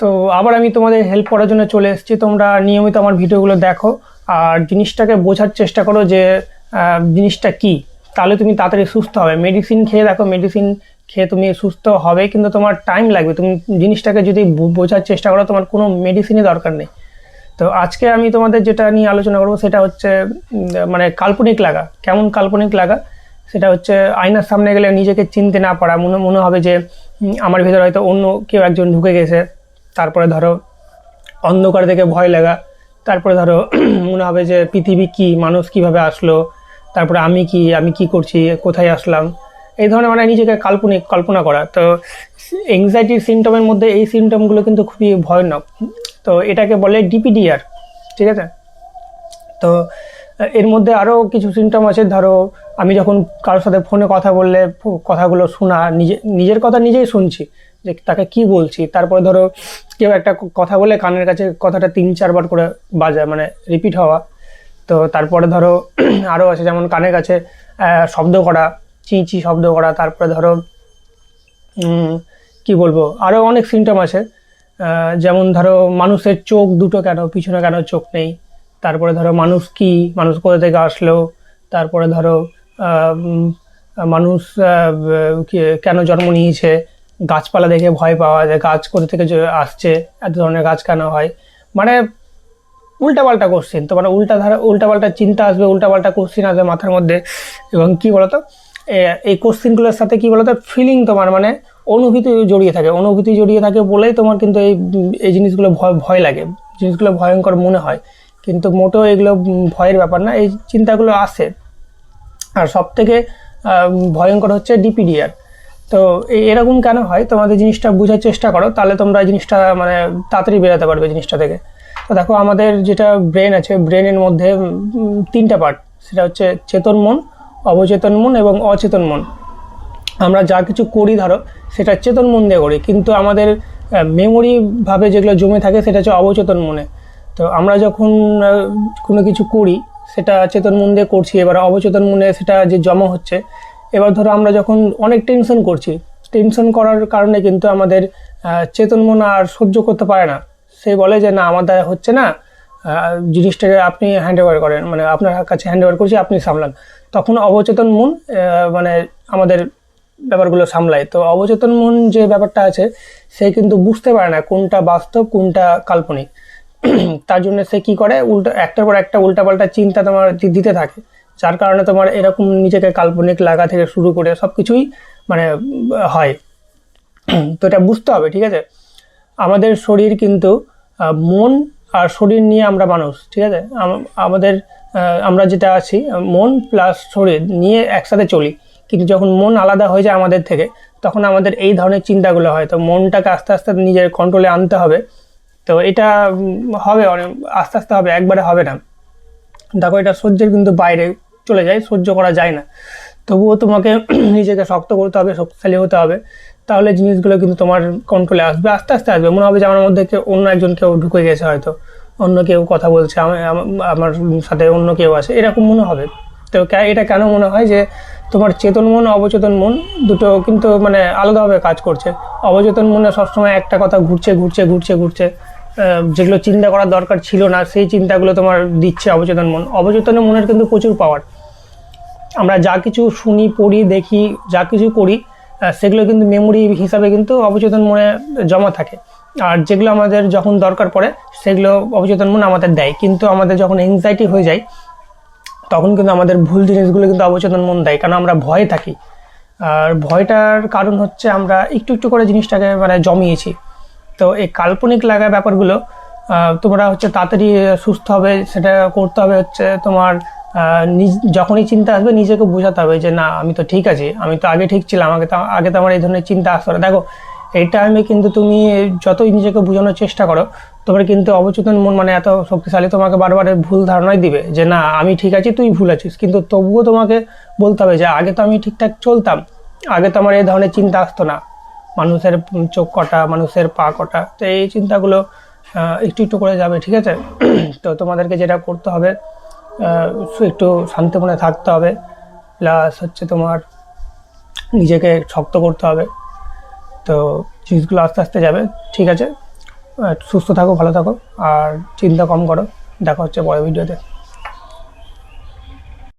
তো আবার আমি তোমাদের হেল্প করার জন্য চলে এসেছি। তোমরা নিয়মিত আমার ভিডিওগুলো দেখো। আর জিনিসটাকে বোঝার চেষ্টা করো যে জিনিসটা কি। তাহলে তুমি তাড়াতাড়ি সুস্থ হবে। মেডিসিন খেয়ে দেখো মেডিসিন খেয়ে তুমি সুস্থ হবে, কিন্তু তোমার টাইম লাগবে। তুমি জিনিসটাকে যদি বোঝার চেষ্টা করো, তোমার কোনো মেডিসিনই দরকার নেই। তো আজকে আমি তোমাদের যেটা নিয়ে আলোচনা করব, সেটা হচ্ছে মানে কাল্পনিক লাগা। কেমন কাল্পনিক লাগা? সেটা হচ্ছে, আয়নার সামনে গেলে নিজেকে চিনতে না পারা। মনে মনে হবে যে আমার ভিতরে হয়তো অন্য কেউ একজন ঢুকে গেছে। তারপরে ধরো অন্ধকার দেখে ভয় লাগা, তারপরে ধরো মনে হবে যে পৃথিবী কি, মানুষ কীভাবে আসলো, তারপরে আমি কি আমি কি করছি, কোথায় আসলাম, এই ধরনের মানে নিজেকে কাল্পনিক, কল্পনা করা। তো এংজাইটির সিমটমের মধ্যে এই সিমটমগুলো কিন্তু খুবই ভয়ানক। তো এটাকে বলে ডিপিডিআর ঠিক আছে? তো এর মধ্যে আরও কিছু সিমটম আছে। ধরো, আমি যখন কারোর সাথে ফোনে কথা বললে কথাগুলো শোনা, নিজে, নিজের কথা নিজেই শুনছি, যে তাকে কি বলছি। তারপরে ধরো, কেউ একটা কথা বলে কানের কাছে কথাটা তিন, চারবার করে বাজায় মানে রিপিট হওয়া। তো তারপরে ধরো আরও আছে, যেমন কানের কাছে শব্দ করা, চি চি শব্দ করা। তারপরে ধরো কি বলব আরও অনেক সিমটম আছে। যেমন ধরো, মানুষের চোখ দুটো কেন, পিছনে কেন চোখ নেই? তারপরে ধরো মানুষ কি? মানুষ কোথা থেকে আসলো? তারপরে ধরো মানুষ কেন জন্ম নিয়েছে? গাছপালা দেখে ভয় পাওয়া যায়, গাছ কোথা থেকে আসছে, এত ধরনের গাছ কেন হয়? মানে উল্টাপাল্টা কোশ্চেন তো মানে উল্টা ধারা, উল্টাপাল্টা চিন্তা আসবে, উল্টাপাল্টা কোশ্চেন আসবে মাথার মধ্যে। এবং কি বলতো? এই কোশ্চেনগুলোর সাথে কি বলতো? ফিলিং তোমার মানে অনুভূতি জড়িয়ে থাকে। অনুভূতি জড়িয়ে থাকে বলেই তোমার কিন্তু এই এই জিনিসগুলো ভয় ভয় লাগে। জিনিসগুলো ভয়ঙ্কর মনে হয়। কিন্তু মোটেও এগুলো ভয়ের ব্যাপার না, এই চিন্তাগুলো আসে আর সব থেকে ভয়ঙ্কর হচ্ছে ডিপিডিআর। তো এরকম কেন হয়? তোমাদের জিনিসটা বোঝার চেষ্টা করো, তাহলে তোমরা এই জিনিসটা মানে তাড়াতাড়ি বেরোতে পারবে জিনিসটা থেকে। তো দেখো, আমাদের যেটা ব্রেন আছে, ব্রেনের মধ্যে তিনটা পার্ট। সেটা হচ্ছে চেতন মন, অবচেতন মন এবং অচেতন মন। আমরা যা কিছু করি ধরো, সেটা চেতন মন দিয়ে করি। কিন্তু আমাদের মেমোরিভাবে যেগুলো জমে থাকে, সেটা হচ্ছে অবচেতন মনে। তো আমরা যখন কোনো কিছু করি, সেটা চেতন মন দিয়ে করছি, এবার অবচেতন মনে সেটা যে জমা হচ্ছে, এবার ধরো আমরা যখন অনেক টেনশন করছি টেনশন করার কারণে কিন্তু আমাদের চেতন মন আর সহ্য করতে পারে না। সে বলে যে, না, আমার দ্বারা হচ্ছে না জিনিসটাকে আপনি হ্যান্ড ওভার করেন মানে আপনার কাছে হ্যান্ড ওভার করছি, আপনি সামলান। তখন অবচেতন মন মানে আমাদের ব্যাপারগুলো সামলায়। তো অবচেতন মন যে ব্যাপারটা আছে, সে কিন্তু বুঝতে পারে না কোনটা বাস্তব, কোনটা কাল্পনিক। তার জন্য সে কি করে? উল্টা, একটার পর একটা উল্টাপাল্টা চিন্তা তোমার দিতে থাকে। যার কারণে তোমার এরকম নিজেকে কাল্পনিক লাগা থেকে শুরু করে সব কিছুই মানে হয়। তো এটা বুঝতে হবে, ঠিক আছে? আমাদের শরীর কিন্তু মন আর শরীর নিয়ে আমরা মানুষ, ঠিক আছে? আমাদের আমরা যেটা আছি, মন প্লাস শরীর নিয়ে একসাথে চলি। কিন্তু যখন মন আলাদা হয়ে যায় আমাদের থেকে, তখন আমাদের এই ধরনের চিন্তাগুলো হয়। তো মনটাকে আস্তে আস্তে নিজের কন্ট্রোলে আনতে হবে। তো এটা হবে অনেক, আস্তে আস্তে হবে, একবারে হবে না। দেখো, এটা সহ্যের কিন্তু বাইরে চলে যায়, সহ্য করা যায় না। তবুও তোমাকে নিজেকে শক্ত করতে হবে, শক্তিশালী হতে হবে। তাহলে জিনিসগুলো কিন্তু তোমার কন্ট্রোলে আসবে, আস্তে আস্তে আসবে। মনে হবে যে আমার মধ্যে কেউ, অন্য একজন কেউ ঢুকে গেছে হয়তো। অন্য কেউ কথা বলছে, আমি আমার সাথে অন্য কেউ আছে, এরকম মনে হবে। তো এটা কেন মনে হয় যে তোমার চেতন মন, অবচেতন মন দুটো কিন্তু মানে আলাদাভাবে কাজ করছে। অবচেতন মনে সবসময় একটা কথা ঘুরছে ঘুরছে ঘুরছে ঘুরছে। যেগুলো চিন্তা করার দরকার ছিল না, সেই চিন্তাগুলো তোমার দিচ্ছে অবচেতন মন। অবচেতন মনের কিন্তু প্রচুর পাওয়ার আমরা যা কিছু শুনি, পড়ি, দেখি, যা কিছু করি সেগুলো কিন্তু মেমোরি হিসাবে কিন্তু অবচেতন মনে জমা থাকে। আর যেগুলো আমাদের যখন দরকার পড়ে, সেগুলো অবচেতন মন আমাদের দেয়। কিন্তু আমাদের যখন এংজাইটি হয়ে যায়, তখন কিন্তু আমাদের ভুল জিনিসগুলো কিন্তু অবচেতন মন দেয়। কারণ আমরা ভয়ে থাকি। আর ভয়টার কারণ হচ্ছে আমরা একটু একটু করে জিনিসটাকে মানে জমিয়েছি। তো এই কাল্পনিক লাগা ব্যাপারগুলো তোমরা হচ্ছে তাড়াতাড়ি সুস্থ হবে, সেটা করতে হবে হচ্ছে তোমার নিজ- যখনই চিন্তা আসবে নিজেকে বোঝাতে হবে যে না, আমি তো ঠিক আছি, আমি তো আগে ঠিক ছিলাম, আগে তো আগে তো আমার এই ধরনের চিন্তা আসতো না। দেখো, এই টাইমে কিন্তু তুমি যতই নিজেকে বোঝানোর চেষ্টা করো, তোমার কিন্তু অবচেতন মন মানে এত শক্তিশালী তোমাকে বারবার ভুল ধারণাই দিবে যে না, আমি ঠিক আছি, তুই ভুল আছিস। কিন্তু তবুও তোমাকে বলতে হবে যে আগে তো আমি ঠিকঠাক চলতাম, আগে তো আমার এই ধরনের চিন্তা আসতো না। মানুষের চোখ কটা, মানুষের পা কটা, তো এই চিন্তাগুলো একটু একটু করে যাবে, ঠিক আছে? তো তোমাদেরকে যেটা করতে হবে একটু শান্ত মনে থাকতে হবে, প্লাস হচ্ছে তোমার নিজেকে শক্ত করতে হবে, তো জিনিসগুলো আস্তে আস্তে যাবে, ঠিক আছে? সুস্থ থাকো, ভালো থাকো, আর চিন্তা কম করো, দেখা হচ্ছে পরের ভিডিওতে।